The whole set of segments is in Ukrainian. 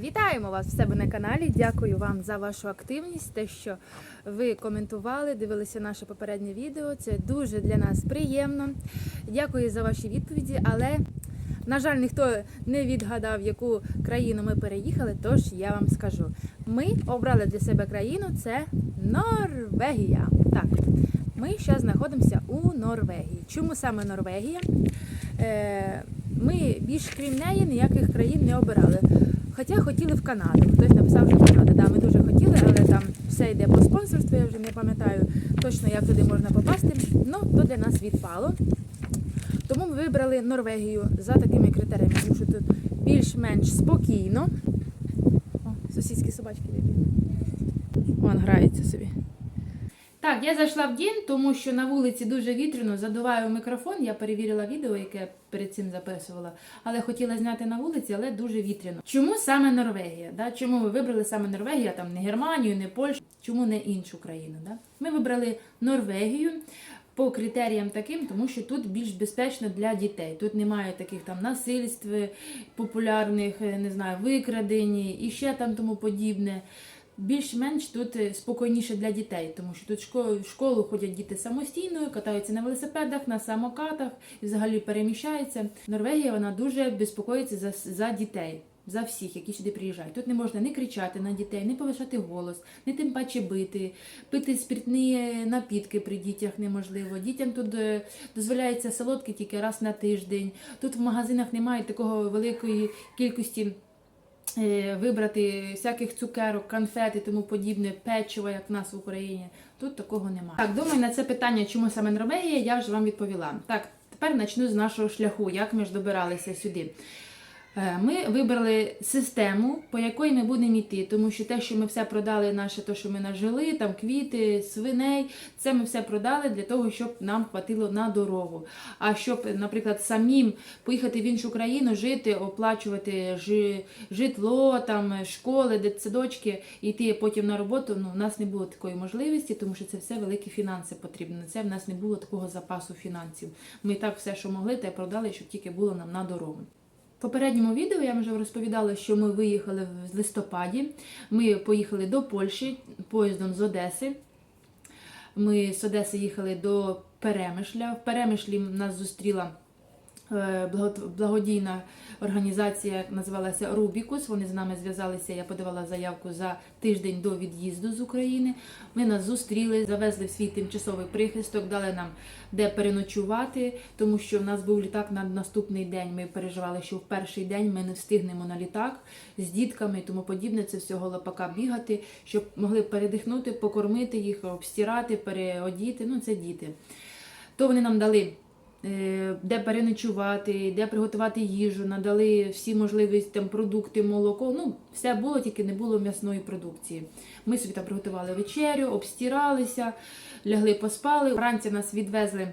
Вітаємо вас в себе на каналі. Дякую вам за вашу активність, те, що ви коментували, дивилися наше попереднє відео. Це дуже для нас приємно. Дякую за ваші відповіді. Але, на жаль, ніхто не відгадав, в яку країну ми переїхали. Тож я вам скажу: ми обрали для себе країну це Норвегія. Так, ми зараз знаходимося у Норвегії. Чому саме Норвегія? Ми більш крім неї ніяких країн не обирали. Хоча хотіли в Канаду. Хтось написав, що Канада. Да, ми дуже хотіли, але там все йде по спонсорству, я вже не пам'ятаю точно, як туди можна попасти. Ну, то для нас відпало. Тому ми вибрали Норвегію за такими критеріями, тому що тут більш-менш спокійно. О, сусідські собачки вибігли. Вон грається собі. Так, я зайшла в дім, тому що на вулиці дуже вітряно, задуваю мікрофон. Я перевірила відео, яке перед цим записувала, але хотіла зняти на вулиці, але дуже вітряно. Чому саме Норвегія? Да? Чому ви вибрали саме Норвегію, там не Германію, не Польщу? Чому не іншу країну? Да? Ми вибрали Норвегію. По критеріям таким, тому що тут більш безпечно для дітей. Тут немає таких там насильств популярних, е, не знаю, викрадень і ще там тому подібне. Більш-менш тут е, спокійніше для дітей, тому що тут в школу ходять діти самостійно, катаються на велосипедах, на самокатах і взагалі переміщаються. Норвегія вона дуже безпокоїться за, за дітей. За всіх, які сюди приїжджають. Тут не можна не кричати на дітей, не повишати голос, не тим паче бити, пити спиртні напітки при дітях неможливо. Дітям тут е, дозволяється солодке тільки раз на тиждень. Тут в магазинах немає такого великої кількості е, вибрати всяких цукерок, конфет і тому подібне, печиво, як в нас в Україні. Тут такого немає. Так, думаю, на це питання, чому саме Норвегія, я вже вам відповіла. Так, тепер почну з нашого шляху, як ми ж добиралися сюди. Е, Ми вибрали систему, по якої ми будемо йти, тому що те, що ми все продали, наше те, що ми нажили, там квіти, свиней, це ми все продали для того, щоб нам хватило на дорогу. А щоб, наприклад, самим поїхати в іншу країну, жити, оплачувати житло, там школи, дитсадочки, йти потім на роботу. Ну, у нас не було такої можливості, тому що це все великі фінанси потрібно. Це в нас не було такого запасу фінансів. Ми так все, що могли, те продали, щоб тільки було нам на дорогу. Попередньому відео я вже розповідала, що ми виїхали в листопаді. Ми поїхали до Польщі поїздом з Одеси. Ми з Одеси їхали до Перемишля. В Перемишлі нас зустріла благодійна організація, називалася Рубікус. Вони з нами зв'язалися. Я подавала заявку за тиждень до від'їзду з України. Ми нас зустріли, завезли в свій тимчасовий прихисток, дали нам де переночувати, тому що в нас був літак на наступний день. Ми переживали, що в перший день ми не встигнемо на літак з дітками тому подібне. Це всього лопака бігати, щоб могли передихнути, покормити їх, обстирати, переодіти. Ну, це діти. То вони нам дали. Е, Де переночувати, де приготувати їжу, надали всі можливості там продукти, молоко. Ну, все було, тільки не було м'ясної продукції. Ми собі там приготували вечерю, обстиралися, лягли, поспали. Вранці нас відвезли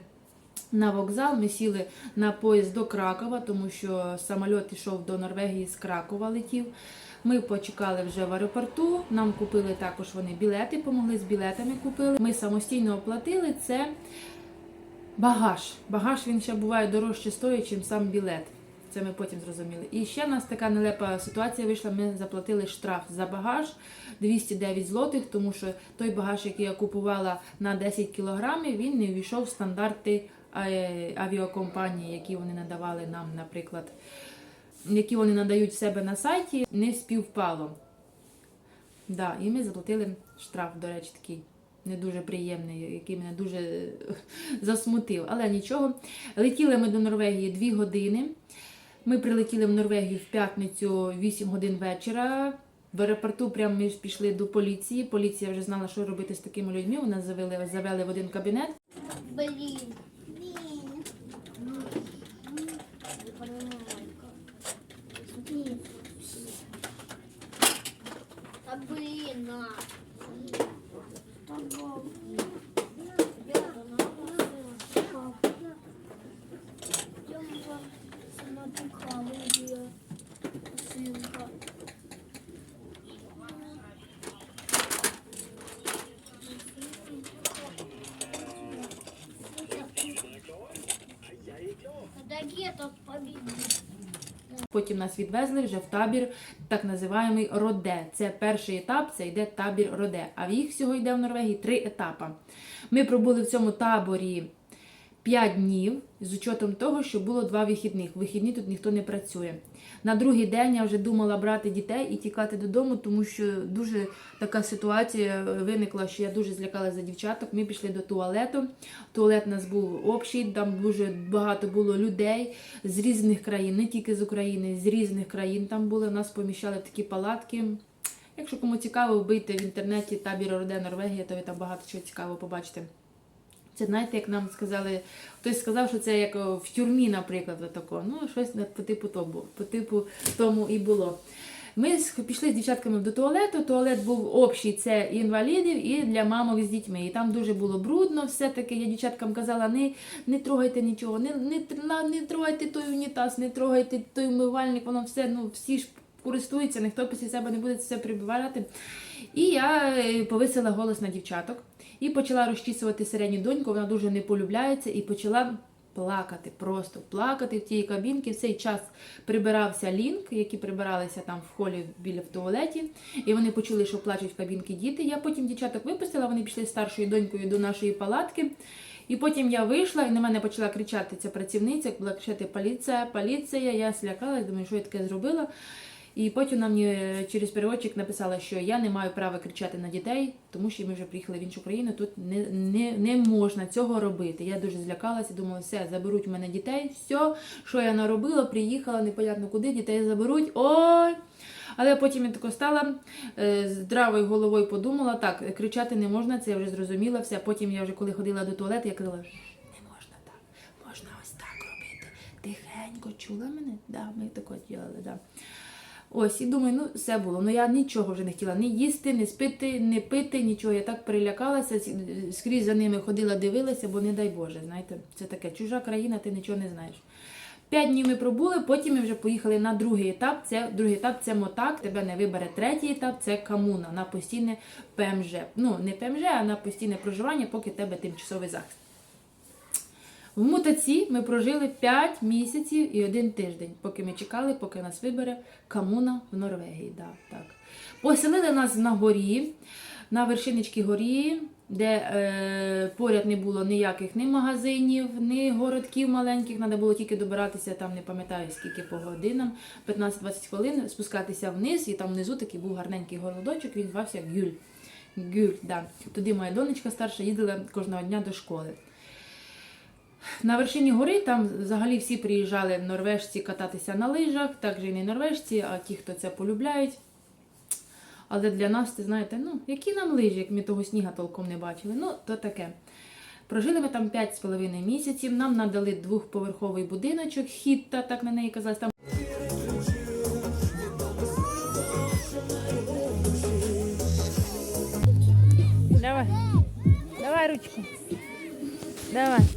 на вокзал. Ми сіли на поїзд до Кракова, тому що самоліт йшов до Норвегії з Кракова летів. Ми почекали вже в аеропорту. Нам купили також вони білети, помогли з білетами. Купили. Ми самостійно оплатили це багаж. Багаж він ще буває дорожче стоїть, ніж сам білет. Це ми потім зрозуміли. І ще в нас така нелепа ситуація вийшла. Ми заплатили штраф за багаж 209 злотих, тому що той багаж, який я купувала на 10 кілограмів, він не ввійшов в стандарти е, авіакомпанії, які вони надавали нам, наприклад, які вони надають в себе на сайті, не співпало. Да, і ми заплатили штраф, до речі, такий не дуже приємний, який мене дуже е, засмутив. Але нічого. Летіли ми до Норвегії 2 години. Ми прилетіли в Норвегію в п'ятницю 8 годин вечора. В аеропорту прямо ми пішли до поліції. Поліція вже знала, що робити з такими людьми. Вона завели, завели в один кабінет. Блин. Блин. Да блин, на. Потім нас відвезли вже в табір, так називаємий Роде. Це перший етап, це йде табір Роде. А в їх всього йде в Норвегії три етапи. Ми пробули в цьому таборі 5 днів з учетом того, що було два вихідних. Вихідні тут ніхто не працює. На другий день я вже думала брати дітей і тікати додому, тому що дуже така ситуація виникла, що я дуже злякалася за дівчаток. Ми пішли до туалету. Туалет у нас був общий, там дуже багато було людей з різних країн, не тільки з України, з різних країн там були. Нас поміщали в такі палатки. Якщо кому цікаво, вбийте в інтернеті табір Роде Норвегія, то ви там багато чого цікавого побачите. Це знаєте, як нам сказали, хтось сказав, що це як в тюрмі, наприклад, отако. Ну, щось по типу тому, по типу тому і було. Ми пішли з дівчатками до туалету. Туалет був общий, це інвалідів і для мамок з дітьми. І там дуже було брудно. Все-таки я дівчаткам казала, не, не трогайте нічого, не, не, не трогайте той унітаз, не трогайте той умивальник, воно все, ну всі ж користуються, ніхто після себе не буде це все прибирати. І я е, повисила голос на дівчаток і почала розчісувати середню доньку, вона дуже не полюбляється, і почала плакати, просто плакати в тій кабінці. В цей час прибирався лінк, які прибиралися там в холі біля в туалеті, і вони почули, що плачуть в кабінці діти. Я потім дівчаток випустила, вони пішли з старшою донькою до нашої палатки. І потім я вийшла, і на мене почала кричати ця працівниця, була кричати поліція, поліція. Я злякалась, думаю, що я таке зробила. І потім мені е, через переводчик написала, що я не маю права кричати на дітей, тому що ми вже приїхали в іншу країну. Тут не, не, не можна цього робити. Я дуже злякалася, думала, все, заберуть у мене дітей. Все, що я наробила, приїхала, непонятно куди, дітей заберуть. Ой! Але потім я тако стала е, здравою головою подумала, так, кричати не можна, це я вже зрозуміла. Все. Потім я вже коли ходила до туалету, я казала, «Ж, не можна так, можна ось так робити. Тихенько, чула мене? Да, ми тако робили, да. Ось, і думаю, ну все було. Ну я нічого вже не хотіла ні їсти, ні спити, ні пити, нічого. Я так перелякалася, скрізь за ними ходила, дивилася, бо не дай Боже, знаєте, це таке чужа країна, ти нічого не знаєш. П'ять днів ми пробули, потім ми вже поїхали на другий етап. Це другий етап це мотак. Тебе не вибере третій етап, це комуна на постійне ПМЖ. Ну не ПМЖ, а на постійне проживання, поки тебе тимчасовий захист. В мутаці ми прожили 5 місяців і один тиждень, поки ми чекали, поки нас вибере комуна в Норвегії. Да, так. Поселили нас на горі, на вершинички горі, де е, поряд не було ніяких ні магазинів, ні городків маленьких. Треба було тільки добиратися, там не пам'ятаю скільки по годинам, 15-20 хвилин, спускатися вниз, і там внизу такий був гарненький городочок, він звався Гюль. Гюль, да. Туди моя донечка старша їздила кожного дня до школи. На вершині гори там взагалі всі приїжджали норвежці кататися на лижах, також і не норвежці, а ті, хто це полюбляють. Але для нас, ти знаєте, ну, які нам лижі, як ми того сніга толком не бачили. Ну, то таке. Прожили ми там 5,5 місяців, нам надали двохповерховий будиночок, хітта, так на неї казалось. Там Давай. Давай ручку. Давай.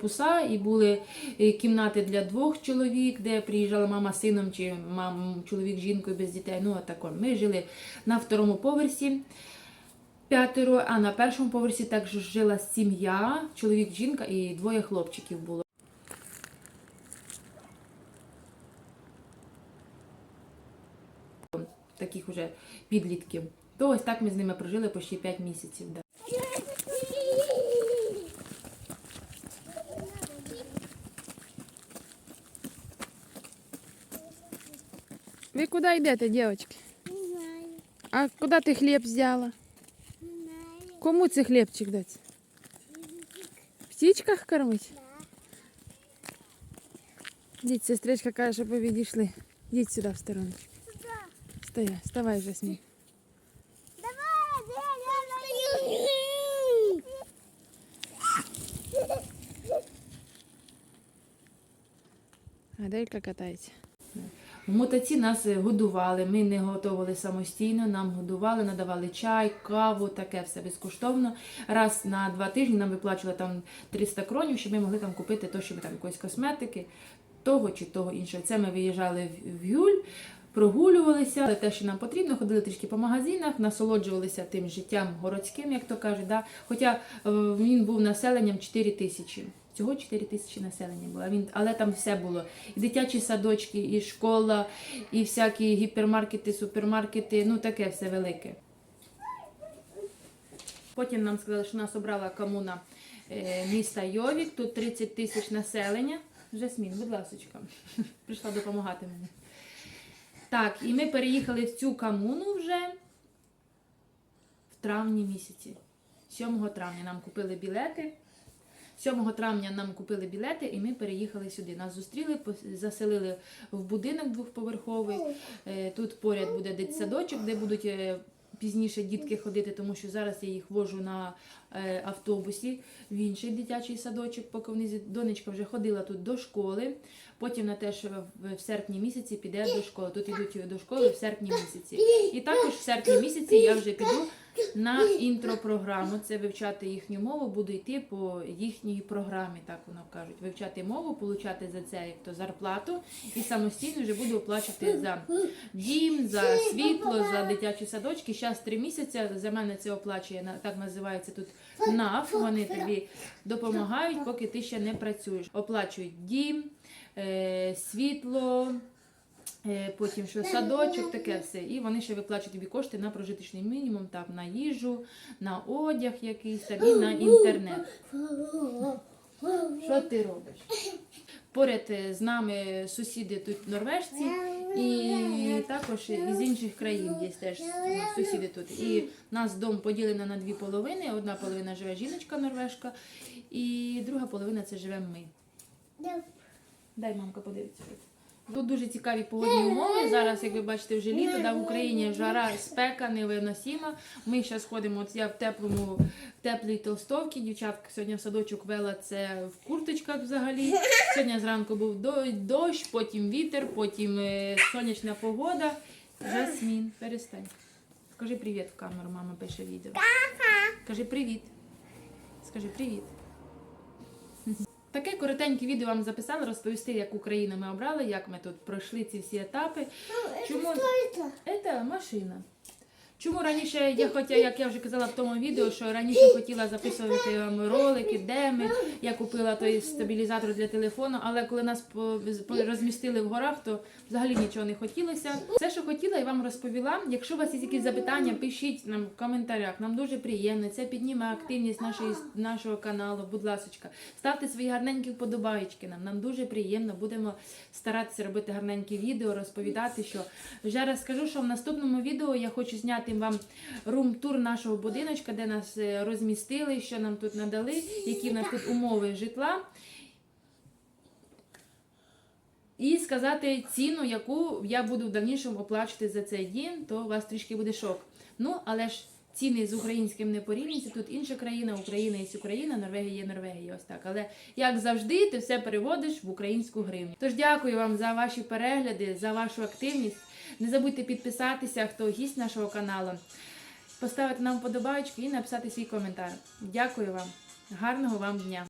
Корпуса, і були е, кімнати для двох чоловік, де приїжджала мама з сином чи мам, чоловік з жінкою без дітей. Ну, отако. Ми жили на второму поверсі п'ятеро, а на першому поверсі також жила сім'я, чоловік, жінка і двоє хлопчиків було. Таких уже підлітків. То ось так ми з ними прожили почти 5 місяців. Ви куди йдете, дівчатки? Не знаю, А куди ти хліб взяла? не знаю. Кому це хлібчик дати? В птічках кормить? Діть, сестричка каже, щоб ви відійшли. Діть сюди в сторону. Стояй, вставай вже смій. Давай, я стою. А Аделька катається. В мотоці нас годували, ми не готували самостійно, нам годували, надавали чай, каву, таке все безкоштовно. Раз на два тижні нам виплачували там 300 кронів, щоб ми могли там купити то, щоб там якоїсь косметики, того чи того іншого. Це ми виїжджали в- в Юль, прогулювалися, але те, що нам потрібно, ходили трішки по магазинах, насолоджувалися тим життям городським, як то кажуть. Да? Хоча е, він був населенням 4 тисячі. Всього 4 тисячі населення було. Він, але там все було. І дитячі садочки, і школа, і всякі гіпермаркети, супермаркети, ну таке все велике. Потім нам сказали, що нас обрала комуна е, міста Йовік, тут 30 тисяч населення. Жасмін, будь ласочка, прийшла допомагати мені. Так, і ми переїхали в цю комуну вже в травні місяці. 7 травня нам купили білети. 7 травня нам купили білети, і ми переїхали сюди. Нас зустріли, заселили в будинок двохповерховий. Е, Тут поряд буде дитсадочок, де будуть е, пізніше дітки ходити, тому що зараз я їх вожу на е, автобусі в інший дитячий садочок, поки вони донечка вже ходила тут до школи. Потім на те, що в- в серпні місяці піде до школи. Тут йдуть до школи в серпні місяці. І також в серпні місяці я вже піду на інтропрограму. Це вивчати їхню мову, буду йти по їхній програмі, так воно кажуть. Вивчати мову, получати за це як то зарплату і самостійно вже буду оплачувати за дім, за світло, за дитячі садочки. Зараз три місяці за мене це оплачує так називається тут НАФ. Вони тобі допомагають, поки ти ще не працюєш. Оплачують дім, е, світло. Е, Потім що садочок, таке все. І вони ще виплачують тобі кошти на прожиточний мінімум, там, на їжу, на одяг якийсь там, і на інтернет. Що ти робиш? Поряд е, з нами сусіди тут норвежці, і також із інших країн є теж сусіди тут. І нас дом поділено на дві половини. Одна половина живе жіночка норвежка, і друга половина це живемо ми. Дай мамка подивиться. Тут дуже цікаві погодні умови. Зараз, як ви бачите, вже літо, да, в Україні жара, спека невиносима. Ми зараз ходимо, от я в теплому, в теплій толстовці. Дівчатка сьогодні в садочок вела це в курточках взагалі. Сьогодні зранку був дощ, потім вітер, потім е, сонячна погода. Жасмін, перестань. Скажи привіт в камеру, мама пише відео. Скажи привіт. Скажи привіт. Таке коротеньке відео вам записала, розповісти, яку країну ми обрали, як ми тут пройшли ці всі етапи. Чому це машина? Чому раніше я хотіла, як я вже казала в тому відео, що раніше хотіла записувати вам ролики, де ми. Я купила той стабілізатор для телефону, але коли нас розмістили в горах, то взагалі нічого не хотілося. Все, що хотіла, я вам розповіла. Якщо у вас є якісь запитання, пишіть нам в коментарях. Нам дуже приємно. Це підніме активність нашої нашого каналу. Будь ласочка, ставте свої гарненькі вподобаєчки нам. Нам дуже приємно. Будемо старатися робити гарненькі відео, розповідати, що вже раз скажу, що в наступному відео я хочу зняти вам рум-тур нашого будиночка, де нас е, розмістили, що нам тут надали, які в нас тут умови житла. І сказати ціну, яку я буду в дальнішому оплачувати за цей дім, то у вас трішки буде шок. Ну, але ж ціни з українським не порівнюються. Тут інша країна, Україна є Україна, Норвегія є Норвегія. Ось так. Але як завжди, ти все переводиш в українську гривню. Тож дякую вам за ваші перегляди, за вашу активність. Не забудьте підписатися, хто гість нашого каналу, поставити нам вподобайку і написати свій коментар. Дякую вам. Гарного вам дня!